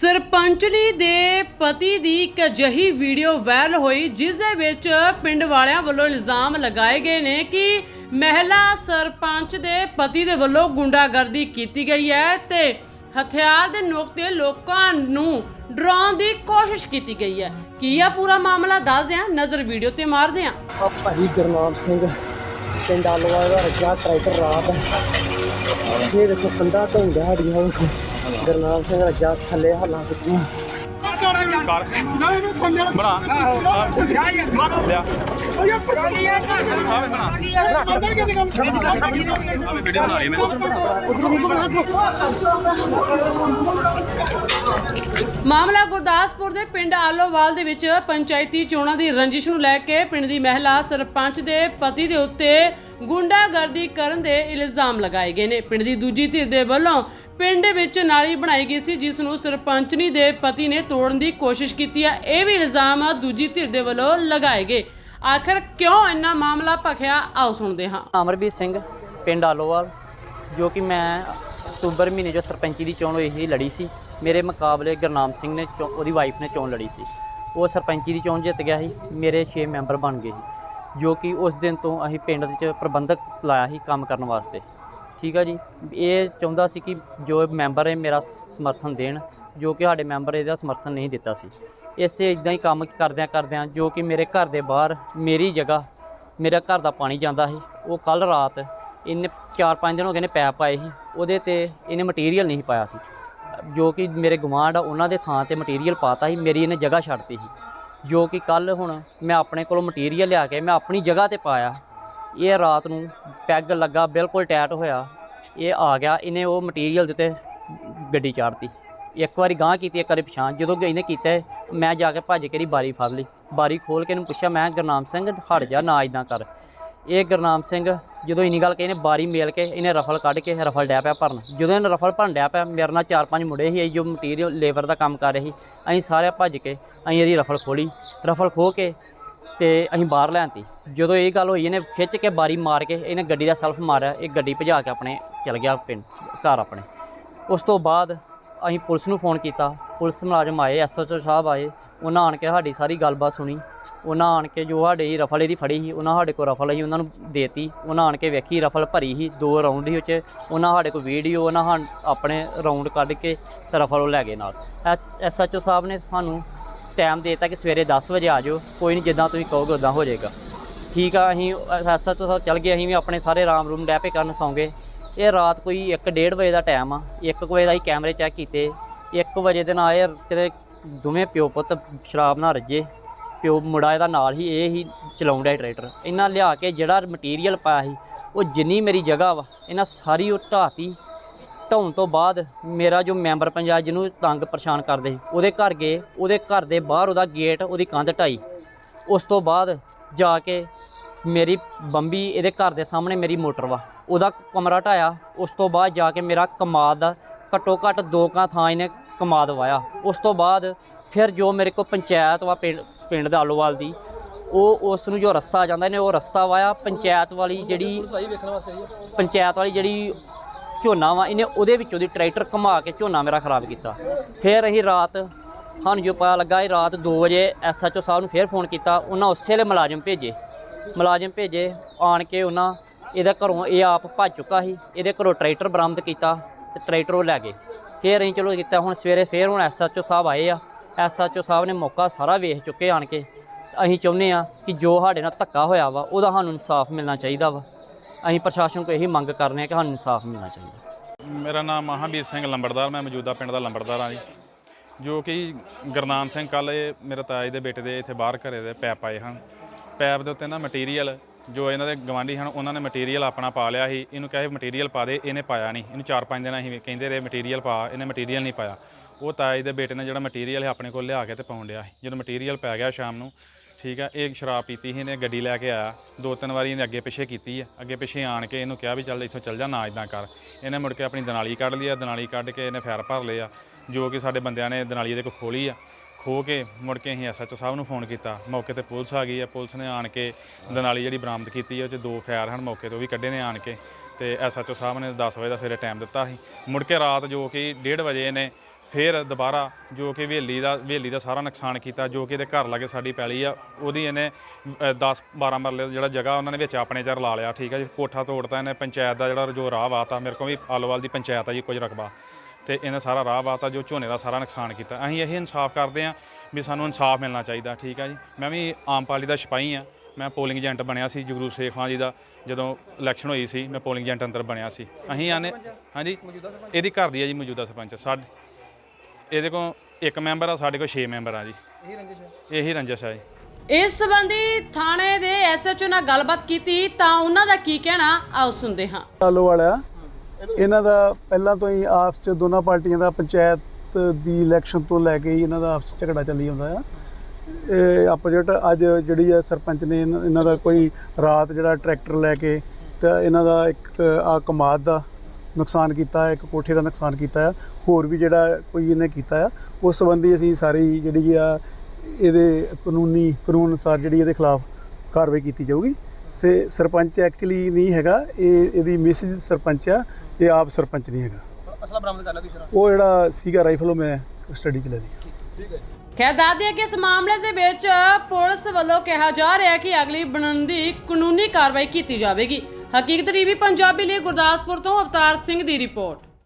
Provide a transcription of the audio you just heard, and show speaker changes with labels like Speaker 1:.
Speaker 1: ਸਰਪੰਚਣੀ ਦੇ ਪਤੀ ਦੀ ਇੱਕ ਅਜਿਹੀ ਵੀਡੀਓ ਵਾਇਰਲ ਹੋਈ, ਜਿਸ ਦੇ ਵਿੱਚ ਪਿੰਡ ਵਾਲਿਆਂ ਵੱਲੋਂ ਇਲਜ਼ਾਮ ਲਗਾਏ ਗਏ ਨੇ ਕਿ ਮਹਿਲਾ ਸਰਪੰਚ ਦੇ ਪਤੀ ਦੇ ਵੱਲੋਂ ਗੁੰਡਾਗਰਦੀ ਕੀਤੀ ਗਈ ਹੈ ਤੇ ਹਥਿਆਰ ਦੇ ਨੋਕ ਤੇ ਲੋਕਾਂ ਨੂੰ ਡਰਾਉਣ ਦੀ ਕੋਸ਼ਿਸ਼ ਕੀਤੀ ਗਈ ਹੈ। ਕੀ ਆ ਪੂਰਾ ਮਾਮਲਾ ਦੱਸਦੇ ਹਾਂ ਨਜ਼ਰ ਵੀਡੀਓ ਤੇ ਮਾਰਦੇ ਹਾਂ।
Speaker 2: ਆ ਭਾਈ ਗੁਰਨਾਮ ਸਿੰਘ, ਪਿੰਡ ਆਲੋਆ ਦਾ ਰੱਜਾ, ਟਰੈਕਟਰ ਰਾਤ। ਇਹ ਦੇਖੋ ਕੰਡਾ ਢੋਂਦਾ ਸਾਡੀਆਂ। ਉਹ ਗੁਰਨਾਮ ਸਿੰਘ ਰੱਜਾ ਥੱਲੇ ਹੱਲਾਂ ਕਿਤਨੀ
Speaker 1: ਮਾਮਲਾ ਗੁਰਦਾਸਪੁਰ ਦੇ ਪਿੰਡ ਆਲੋਵਾਲ ਦੇ ਵਿੱਚ ਪੰਚਾਇਤੀ ਚੋਣਾਂ ਦੀ ਰੰਜਿਸ਼ ਨੂੰ ਲੈ ਕੇ ਪਿੰਡ ਦੀ ਮਹਿਲਾ ਸਰਪੰਚ ਦੇ ਪਤੀ ਦੇ ਉੱਤੇ ਗੁੰਡਾਗਰਦੀ ਕਰਨ ਦੇ ਇਲਜ਼ਾਮ ਲਗਾਏ ਗਏ ਨੇ। ਪਿੰਡ ਦੀ ਦੂਜੀ ਧਿਰ ਦੇ ਵੱਲੋਂ ਪਿੰਡ ਵਿੱਚ ਨਾਲੀ ਬਣਾਈ ਗਈ ਸੀ, ਜਿਸ ਨੂੰ ਸਰਪੰਚਨੀ ਦੇ ਪਤੀ ਨੇ ਤੋੜਨ ਦੀ ਕੋਸ਼ਿਸ਼ ਕੀਤੀ ਹੈ ਇਹ ਵੀ ਇਲਜ਼ਾਮ ਦੂਜੀ ਧਿਰ ਦੇ ਵੱਲੋਂ ਲਗਾਏ ਗਏ। ਆਖਰ ਕਿਉਂ ਇੰਨਾ ਮਾਮਲਾ ਭਖਿਆ? ਆਓ ਸੁਣਦੇ ਹਾਂ।
Speaker 3: ਅਮਰਬੀਰ ਸਿੰਘ, ਪਿੰਡ ਆਲੋਵਾਲ, ਜੋ ਕਿ ਮੈਂ ਅਕਤੂਬਰ ਮਹੀਨੇ ਜੋ ਸਰਪੰਚੀ ਦੀ ਚੋਣ ਹੋਈ ਸੀ, ਲੜੀ ਸੀ। ਮੇਰੇ ਮੁਕਾਬਲੇ ਗੁਰਨਾਮ ਸਿੰਘ ਨੇ ਚੋ- ਉਹਦੀ ਵਾਈਫ ਨੇ ਚੋਣ ਲੜੀ ਸੀ। ਉਹ ਸਰਪੰਚੀ ਦੀ ਚੋਣ ਜਿੱਤ ਗਿਆ ਸੀ, ਮੇਰੇ 6 ਮੈਂਬਰ ਬਣ ਗਏ ਸੀ, ਜੋ ਕਿ ਉਸ ਦਿਨ ਤੋਂ ਅਸੀਂ ਪਿੰਡ ਦੇ ਵਿੱਚ ਪ੍ਰਬੰਧਕ ਲਾਇਆ ਸੀ ਕੰਮ ਕਰਨ ਵਾਸਤੇ। ਠੀਕ ਆ ਜੀ। ਇਹ ਚਾਹੁੰਦਾ ਸੀ ਕਿ ਜੋ ਮੈਂਬਰ ਹੈ ਮੇਰਾ ਸਮਰਥਨ ਦੇਣ, ਜੋ ਕਿ ਸਾਡੇ ਮੈਂਬਰ ਇਹਦਾ ਸਮਰਥਨ ਨਹੀਂ ਦਿੱਤਾ ਸੀ। ਇਸੇ ਇਦਾਂ ਹੀ ਕੰਮ ਕਰਦਿਆਂ ਕਰਦਿਆਂ ਜੋ ਕਿ ਮੇਰੇ ਘਰ ਦੇ ਬਾਹਰ ਮੇਰੀ ਜਗ੍ਹਾ, ਮੇਰਾ ਘਰ ਦਾ ਪਾਣੀ ਜਾਂਦਾ ਸੀ। ਉਹ ਕੱਲ ਰਾਤ ਇਹਨੇ 4-5 ਦਿਨ ਹੋ ਗਏ ਨੇ ਪੈਪ ਪਾਏ ਸੀ। ਉਹਦੇ ਤੇ ਇਹਨੇ ਮਟੀਰੀਅਲ ਨਹੀਂ ਪਾਇਆ ਸੀ। ਜੋ ਕਿ ਮੇਰੇ ਗਵਾਂਢ ਆ, ਉਹਨਾਂ ਦੇ ਥਾਂ ਤੇ ਮਟੀਰੀਅਲ ਪਾਤਾ ਸੀ। ਮੇਰੀ ਇਹਨੇ ਜਗ੍ਹਾ ਛੱਡਤੀ ਸੀ। ਜੋ ਕਿ ਕੱਲ ਹੁਣ ਮੈਂ ਆਪਣੇ ਕੋਲੋਂ ਮਟੀਰੀਅਲ ਲਿਆ ਕੇ ਮੈਂ ਆਪਣੀ ਜਗ੍ਹਾ ਤੇ ਪਾਇਆ। ਇਹ ਰਾਤ ਨੂੰ ਪੈਗ ਲੱਗਾ, ਬਿਲਕੁਲ ਟਾਈਟ ਹੋਇਆ। ਇਹ ਆ ਗਿਆ, ਇਹਨੇ ਉਹ ਮਟੀਰੀਅਲ ਦਿੱਤੇ ਗੱਡੀ ਚਾੜਤੀ। ਇੱਕ ਵਾਰੀ ਗਾਂਹ ਕੀਤੀ, ਇੱਕ ਵਾਰੀ ਪਛਾਣ। ਜਦੋਂ ਇਹਨੇ ਕੀਤਾ, ਮੈਂ ਜਾ ਕੇ ਭੱਜ ਕੇ ਇਹਦੀ ਬਾਰੀ ਫੜ ਲਈ। ਬਾਰੀ ਖੋਲ ਕੇ ਇਹਨੂੰ ਪੁੱਛਿਆ, ਮੈਂ ਗੁਰਨਾਮ ਸਿੰਘ, ਹਟ ਜਾ, ਨਾ ਇਦਾਂ ਕਰ। ਇਹ ਗੁਰਨਾਮ ਸਿੰਘ ਜਦੋਂ ਇੰਨੀ ਗੱਲ ਕਹੀ ਨੇ ਬਾਰੀ ਮੇਲ ਕੇ ਇਹਨੇ ਰਫਲ ਕੱਢ ਕੇ ਰਫਲ ਡਿਆ ਪਿਆ ਭਰਨ। ਜਦੋਂ ਇਹਨੇ ਰਫਲ ਭਰਨ ਡਿਆ ਪਿਆ, ਮੇਰੇ ਨਾਲ ਚਾਰ ਪੰਜ ਮੁੰਡੇ ਸੀ ਜੋ ਮਟੀਰੀਅਲ ਲੇਬਰ ਦਾ ਕੰਮ ਕਰ ਰਹੇ ਸੀ, ਅਸੀਂ ਸਾਰੇ ਭੱਜ ਕੇ ਅਸੀਂ ਇਹਦੀ ਰਫਲ ਖੋਲੀ ਰਫਲ ਖੋ ਕੇ ਤੇ ਅਸੀਂ ਬਾਹਰ ਲੈਣਤੀ ਜਦੋਂ ਇਹ ਗੱਲ ਹੋਈ, ਇਹਨੇ ਖਿੱਚ ਕੇ ਬਾਰੀ ਮਾਰ ਕੇ ਇਹਨੇ ਗੱਡੀ ਦਾ ਸੈਲਫ ਮਾਰਿਆ, ਇਹ ਗੱਡੀ ਭਜਾ ਕੇ ਆਪਣੇ ਚਲ ਗਿਆ ਪਿੰਡ, ਘਰ ਆਪਣੇ। ਉਸ ਤੋਂ ਬਾਅਦ ਅਸੀਂ ਪੁਲਿਸ ਨੂੰ ਫੋਨ ਕੀਤਾ। ਪੁਲਿਸ ਮੁਲਾਜ਼ਮ ਆਏ ਐਸਐਚਓ ਸਾਹਿਬ ਆਏ, ਉਹਨਾਂ ਆਣ ਕੇ ਸਾਡੀ ਸਾਰੀ ਗੱਲਬਾਤ ਸੁਣੀ। ਉਹਨਾਂ ਆਣ ਕੇ ਜੋ ਸਾਡੇ ਰਫਲ ਇਹਦੀ ਫੜੀ ਸੀ, ਉਹਨਾਂ ਸਾਡੇ ਕੋਲ ਰਫਲ ਸੀ ਉਹਨਾਂ ਨੂੰ ਦੇਤੀ। ਉਹਨਾਂ ਆਣ ਕੇ ਵੇਖੀ ਰਫਲ ਭਰੀ ਸੀ, ਦੋ ਰਾਉਂਡ ਸੀ ਉਹ 'ਚ ਉਹਨਾਂ ਸਾਡੇ ਕੋਲ ਵੀਡੀਓ ਉਹਨਾਂ ਹਾਂ ਆਪਣੇ ਰਾਉਂਡ ਕੱਢ ਕੇ ਤੇ ਰਫਲ ਉਹ ਲੈ ਗਏ ਨਾਲ। ਐਸਐਚਓ ਸਾਹਿਬ ਨੇ ਸਾਨੂੰ ਟਾਈਮ ਦੇ ਦਿੱਤਾ ਕਿ ਸਵੇਰੇ 10 ਵਜੇ ਆ ਜਾਓ। ਕੋਈ ਨਹੀਂ ਜਿੱਦਾਂ ਤੁਸੀਂ ਕਹੋਗੇ ਉਦਾਂ ਹੋ ਜਾਏਗਾ। ਠੀਕ ਆ, ਅਸੀਂ ਐਸਐਚਓ ਸਾਹਿਬ ਚੱਲ ਗਏ, ਅਸੀਂ ਵੀ ਆਪਣੇ ਸਾਰੇ ਆਰਾਮ ਰੂਮ ਡੈਪੇ ਕਰਨ ਸੌਂਗੇ। ਇਹ ਰਾਤ ਕੋਈ 1:30 ਵਜੇ ਦਾ ਟਾਈਮ ਆ। 1 ਵਜੇ ਦਾ ਹੀ ਕੈਮਰੇ ਚੈੱਕ ਕੀਤੇ। 1 ਵਜੇ ਦੇ ਨਾਲ ਇਹ ਕਿਤੇ ਦੋਵੇਂ ਪਿਓ ਪੁੱਤ ਸ਼ਰਾਬ ਨਾਲ ਰੱਜੇ। ਪਿਓ ਮੁੰਡਾ ਇਹਦਾ ਨਾਲ ਹੀ, ਇਹ ਹੀ ਚਲਾਉਂਦਾ ਹੈ ਟਰੈਕਟਰ। ਇਹਨਾਂ ਲਿਆ ਕੇ ਜਿਹੜਾ ਮਟੀਰੀਅਲ ਪਾਇਆ ਸੀ, ਉਹ ਜਿੰਨੀ ਮੇਰੀ ਜਗ੍ਹਾ ਵਾ, ਇਹਨਾਂ ਸਾਰੀ ਉਹ ਢਾਤੀ ਢਾਉਣ ਤੋਂ ਬਾਅਦ ਮੇਰਾ ਜੋ ਮੈਂਬਰ ਪੰਚਾਇਤ ਜਿਹਨੂੰ ਤੰਗ ਪਰੇਸ਼ਾਨ ਕਰਦੇ ਸੀ ਉਹਦੇ ਘਰ ਗਏ ਉਹਦੇ ਘਰ ਦੇ ਬਾਹਰ ਉਹਦਾ ਗੇਟ ਉਹਦੀ ਕੰਧ ਢਾਈ। ਉਸ ਤੋਂ ਬਾਅਦ ਜਾ ਕੇ ਮੇਰੀ ਬੰਬੀ ਇਹਦੇ ਘਰ ਦੇ ਸਾਹਮਣੇ ਮੇਰੀ ਮੋਟਰ ਵਾ ਉਹਦਾ ਕਮਰਾ ਢਾਇਆ। ਉਸ ਤੋਂ ਬਾਅਦ ਜਾ ਕੇ ਮੇਰਾ ਕਮਾਦ ਦਾ ਘੱਟੋ ਘੱਟ ਦੋ ਕਾਂ ਥਾਂ ਇਹਨੇ ਕਮਾਦ ਵਾਇਆ। ਉਸ ਤੋਂ ਬਾਅਦ ਫਿਰ ਜੋ ਮੇਰੇ ਕੋਲ ਪੰਚਾਇਤ ਵਾ ਪਿੰਡ ਪਿੰਡ ਦਾ ਆਲੋਵਾਲ ਦੀ ਉਹ ਉਸ ਨੂੰ ਜੋ ਰਸਤਾ ਆ ਜਾਂਦਾ ਇਹਨੇ ਉਹ ਰਸਤਾ ਵਾਇਆ। ਪੰਚਾਇਤ ਵਾਲੀ ਜਿਹੜੀ ਪੰਚਾਇਤ ਵਾਲੀ ਜਿਹੜੀ ਝੋਨਾ ਵਾ ਇਹਨੇ ਉਹਦੇ ਵਿੱਚੋਂ ਦੀ ਟਰੈਕਟਰ ਘੁਮਾ ਕੇ ਝੋਨਾ ਮੇਰਾ ਖਰਾਬ ਕੀਤਾ। ਫਿਰ ਅਸੀਂ ਰਾਤ, ਸਾਨੂੰ ਜੋ ਪਤਾ ਲੱਗਾ ਇਹ ਰਾਤ 2 ਵਜੇ ਐਸਐਚਓ ਸਾਹਿਬ ਨੂੰ ਫਿਰ ਫੋਨ ਕੀਤਾ, ਉਹਨਾਂ ਉਸੇ ਵੇਲੇ ਮੁਲਾਜ਼ਮ ਭੇਜੇ। ਮੁਲਾਜ਼ਮ ਭੇਜੇ, ਆਣ ਕੇ ਉਹਨਾਂ ਇਹਦਾ ਘਰੋਂ ਇਹ ਆਪ ਭੱਜ ਚੁੱਕਾ ਸੀ, ਇਹਦੇ ਘਰੋਂ ਟਰੈਕਟਰ ਬਰਾਮਦ ਕੀਤਾ ਤੇ ਟਰੈਕਟਰ ਉਹ ਲੈ ਗਏ। ਫਿਰ ਅਸੀਂ ਚਲੋ ਕੀਤਾ, ਹੁਣ ਸਵੇਰੇ ਫਿਰ ਹੁਣ ਐਸਐਚਓ ਸਾਹਿਬ ਆਏ ਆ। ਐਸਐਚਓ ਸਾਹਿਬ ਨੇ ਮੌਕਾ ਸਾਰਾ ਵੇਖ ਚੁੱਕੇ ਆਣ ਕੇ। ਅਸੀਂ ਚਾਹੁੰਦੇ ਆ ਕਿ ਜੋ ਸਾਡੇ ਨਾਲ ਧੱਕਾ ਹੋਇਆ ਵਾ, ਉਹਦਾ ਸਾਨੂੰ ਇਨਸਾਫ ਮਿਲਣਾ ਚਾਹੀਦਾ ਵਾ। ਅਸੀਂ ਪ੍ਰਸ਼ਾਸਨ ਕੋਲ ਇਹੀ ਮੰਗ ਕਰਨੇ ਆ ਕਿ ਸਾਨੂੰ ਇਨਸਾਫ ਮਿਲਣਾ ਚਾਹੀਦਾ।
Speaker 4: ਮੇਰਾ ਨਾਮ ਮਹਾਂਵੀਰ ਸਿੰਘ ਲੰਬੜਦਾਰ, ਮੈਂ ਮੌਜੂਦਾ ਪਿੰਡ ਦਾ ਲੰਬੜਦਾਰ ਹਾਂ ਜੀ। ਜੋ ਕਿ ਗੁਰਨਾਮ ਸਿੰਘ ਕੱਲ ਇਹ ਮੇਰੇ ਤਾਇਆ ਦੇ ਬੇਟੇ ਦੇ ਇੱਥੇ ਬਾਹਰ ਘਰੇ ਦੇ ਪੈਪ ਆਏ ਹਨ। ਪੈਪ ਦੇ ਉੱਤੇ ਨਾ ਮਟੀਰੀਅਲ ਜੋ ਇਹਨਾਂ ਦੇ ਗਵਾਂਢੀ ਹਨ, ਉਹਨਾਂ ਨੇ ਮਟੀਰੀਅਲ ਆਪਣਾ ਪਾ ਲਿਆ ਸੀ। ਇਹਨੂੰ ਕਹੇ ਮਟੀਰੀਅਲ ਪਾ ਦੇ, ਇਹਨੇ ਪਾਇਆ ਨਹੀਂ। ਇਹਨੂੰ 4-5 ਦਿਨ ਅਸੀਂ ਕਹਿੰਦੇ ਰਹੇ ਮਟੀਰੀਅਲ ਪਾ, ਇਹਨੇ ਮਟੀਰੀਅਲ ਨਹੀਂ ਪਾਇਆ। ਉਹ ਤਾਇਆ ਦੇ ਬੇਟੇ ਨੇ ਜਿਹੜਾ ਮਟੀਰੀਅਲ ਹੈ ਆਪਣੇ ਕੋਲ ਲਿਆ ਕੇ ਤੇ ਪਾਉਣ ਡਿਆ ਸੀ। ਜਦੋਂ ਮਟੀਰੀਅਲ ਪੈ ਗਿਆ ਸ਼ਾਮ ਨੂੰ ਠੀਕ ਆ, ਇਹ ਸ਼ਰਾਬ ਪੀਤੀ ਸੀ, ਇਹਨੇ ਗੱਡੀ ਲੈ ਕੇ ਆਇਆ। ਦੋ ਤਿੰਨ ਵਾਰੀ ਇਹਨੇ ਅੱਗੇ ਪਿੱਛੇ ਕੀਤੀ ਆ। ਅੱਗੇ ਪਿੱਛੇ ਆਣ ਕੇ ਇਹਨੂੰ ਕਿਹਾ ਵੀ ਚੱਲ ਇੱਥੋਂ ਚੱਲ ਜਾ, ਨਾ ਇਦਾਂ ਕਰ। ਇਹਨੇ ਮੁੜ ਕੇ ਆਪਣੀ ਦਨਾਲੀ ਕੱਢ ਲਈ ਆ, ਦਨਾਲੀ ਕੱਢ ਕੇ ਇਹਨੇ ਫੈਰ ਭਰ ਲਿਆ ਜੋ ਕਿ ਸਾਡੇ ਬੰਦਿਆਂ ਨੇ ਦਨਾਲੀ ਦੇ ਕੋਲ ਖੋਲੀ ਆ। ਖੋ ਕੇ ਮੁੜ ਕੇ ਅਸੀਂ ਐਸਐਚਓ ਸਾਹਿਬ ਨੂੰ ਫੋਨ ਕੀਤਾ। ਮੌਕੇ ਤੇ ਪੁਲਿਸ ਆ ਗਈ ਆ, ਪੁਲਿਸ ਨੇ ਆਣ ਕੇ ਦਨਾਲੀ ਜਿਹੜੀ ਬਰਾਮਦ ਕੀਤੀ ਆ, ਉਹ 'ਚ ਦੋ ਫੈਰ ਹਨ ਮੌਕੇ ਤੇ ਉਹ ਵੀ ਕੱਢੇ ਨੇ ਆਣ ਕੇ। ਤੇ ਐਸਐਚਓ ਸਾਹਿਬ ਨੇ 10 ਵਜੇ ਦਾ ਸਵੇਰੇ ਟਾਈਮ ਦਿੱਤਾ ਸੀ। ਮੁੜ ਕੇ ਰਾਤ ਜੋ ਕਿ 1:30 ਵਜੇ ਨੇ ਫਿਰ ਦੁਬਾਰਾ ਜੋ ਕਿ ਹਵੇਲੀ ਦਾ ਹਵੇਲੀ ਦਾ ਸਾਰਾ ਨੁਕਸਾਨ ਕੀਤਾ ਜੋ ਕਿ ਇਹਦੇ ਘਰ ਲਾਗੇ ਸਾਡੀ ਪੈਲੀ ਆ ਉਹਦੀ ਇਹਨੇ 10 12 ਮਰਲੇ ਦਾ ਜਿਹੜਾ ਜਗ੍ਹਾ ਉਹਨਾਂ ਨੇ ਵਿੱਚ ਆਪਣੇ ਚਰ ਲਾ ਲਿਆ ਠੀਕ ਹੈ ਜੀ। ਕੋਠਾ ਤੋੜਤਾ ਇਹਨੇ ਪੰਚਾਇਤ ਦਾ ਜਿਹੜਾ ਜੋ ਰਾਹ ਵਾਤਾ ਮੇਰੇ ਕੋਲ ਵੀ ਆਲੋਵਾਲ ਦੀ ਪੰਚਾਇਤ ਆ ਜੀ ਕੁਝ ਰਕਬਾ। ਤੇ ਇਹਨੇ ਸਾਰਾ ਰਾਹ ਵਾਤਾ ਜੋ ਝੋਨੇ ਦਾ ਸਾਰਾ ਨੁਕਸਾਨ ਕੀਤਾ। ਅਸੀਂ ਇਹ ਇਨਸਾਫ ਕਰਦੇ ਹਾਂ ਵੀ ਸਾਨੂੰ ਇਨਸਾਫ ਮਿਲਣਾ ਚਾਹੀਦਾ ਠੀਕ ਹੈ ਜੀ। ਮੈਂ ਵੀ ਆਮ ਪਾਰਟੀ ਦਾ ਸਿਪਾਹੀ ਆ। ਮੈਂ ਪੋਲਿੰਗ ਏਜੰਟ ਬਣਿਆ ਸੀ ਜਗਰੂਪ ਸੇਖ ਖਾਨ ਜੀ ਦਾ ਜਦੋਂ ਇਲੈਕਸ਼ਨ ਹੋਈ ਸੀ ਮੈਂ ਪੋਲਿੰਗ ਏਜੰਟ ਅੰਦਰ ਬਣਿਆ ਸੀ। ਅਸੀਂ ਆਨੇ ਹਾਂਜੀ? ਇਹਦੀ ਘਰ ਦੀ ਹੈ ਜੀ ਮੌਜੂਦਾ ਸਰਪੰਚ। ਸਾਡੇ ਇਹਦੇ ਕੋਲ ਇੱਕ ਮੈਂਬਰ ਆ ਸਾਡੇ ਕੋਲ 6 ਮੈਂਬਰ ਆ ਜੀ। ਇਹੀ ਰੰਜਿਸ਼ ਹੈ? ਇਹੀ ਰੰਜਿਸ਼ ਹੈ ਜੀ।
Speaker 1: ਇਸ ਸੰਬੰਧੀ ਥਾਣੇ ਦੇ ਐਸਐਚਓ ਨਾਲ ਗੱਲਬਾਤ ਕੀਤੀ ਤਾਂ ਉਹਨਾਂ ਦਾ ਕੀ ਕਹਿਣਾ? ਆਓ ਸੁਣਦੇ ਹਾਂ।
Speaker 5: ਆਲੋ ਵਾਲਾ ਇਹਨਾਂ ਦਾ ਪਹਿਲਾਂ ਤੋਂ ਹੀ ਆਪਸ ਚ ਦੋਨਾਂ ਪਾਰਟੀਆਂ ਦਾ ਪੰਚਾਇਤ ਦੀ ਇਲੈਕਸ਼ਨ ਤੋਂ ਲੈ ਕੇ ਹੀ ਇਹਨਾਂ ਦਾ ਆਪਸ 'ਚ ਝਗੜਾ ਚੱਲੀ ਜਾਂਦਾ ਆ। ਇਹ ਆਪੋਜੀਟ ਅੱਜ ਜਿਹੜੀ ਆ ਸਰਪੰਚ ਨੇ ਇਹਨਾਂ ਇਹਨਾਂ ਦਾ ਕੋਈ ਰਾਤ ਜਿਹੜਾ ਟਰੈਕਟਰ ਲੈ ਕੇ ਤਾਂ ਇਹਨਾਂ ਦਾ ਇੱਕ ਆ ਕਮਾਦ ਦਾ ਨੁਕਸਾਨ ਕੀਤਾ ਹੈ ਇੱਕ ਕੋਠੇ ਦਾ ਨੁਕਸਾਨ ਕੀਤਾ ਹੈ ਹੋਰ ਵੀ ਜਿਹੜਾ ਕੋਈ ਇਹਨੇ ਕੀਤਾ ਆ ਉਸ ਸੰਬੰਧੀ ਅਸੀਂ ਸਾਰੀ ਜਿਹੜੀ ਆ ਇਹਦੇ ਕਾਨੂੰਨੀ ਕਾਨੂੰਨ ਅਨੁਸਾਰ ਜਿਹੜੀ ਇਹਦੇ ਖਿਲਾਫ ਕਾਰਵਾਈ ਕੀਤੀ ਜਾਊਗੀ। ਸੇ ਸਰਪੰਚ ਐਕਚੁਅਲੀ ਨਹੀਂ ਹੈਗਾ ਇਹ ਇਹਦੀ ਮਿਸਿਸ ਸਰਪੰਚ ਆ ਇਹ ਆਪ ਸਰਪੰਚ ਨਹੀਂ ਹੈਗਾ।
Speaker 2: ਅਸਲਾ ਬਰਾਮਦ ਕਰ ਲਿਆ ਤੀਸਰਾ
Speaker 5: ਉਹ ਜਿਹੜਾ ਸੀਗਾ ਰਾਈਫਲ ਉਹ ਮੈਂ ਸਟੱਡੀ ਚ ਲੈ ਲਈ
Speaker 1: ਖੈਰ ਦੱਸਦੇ ਹਾਂ ਕਿ ਇਸ ਮਾਮਲੇ ਦੇ ਵਿੱਚ ਪੁਲਿਸ ਵੱਲੋਂ ਕਿਹਾ ਜਾ ਰਿਹਾ ਹੈ ਕਿ ਅਗਲੀ ਬਣਦੀ ਕਾਨੂੰਨੀ ਕਾਰਵਾਈ ਕੀਤੀ ਜਾਵੇਗੀ। ਹਕੀਕਤ ਟੀਵੀ ਪੰਜਾਬੀ ਲਈ ਗੁਰਦਾਸਪੁਰ ਤੋਂ ਅਵਤਾਰ ਸਿੰਘ ਦੀ ਰਿਪੋਰਟ।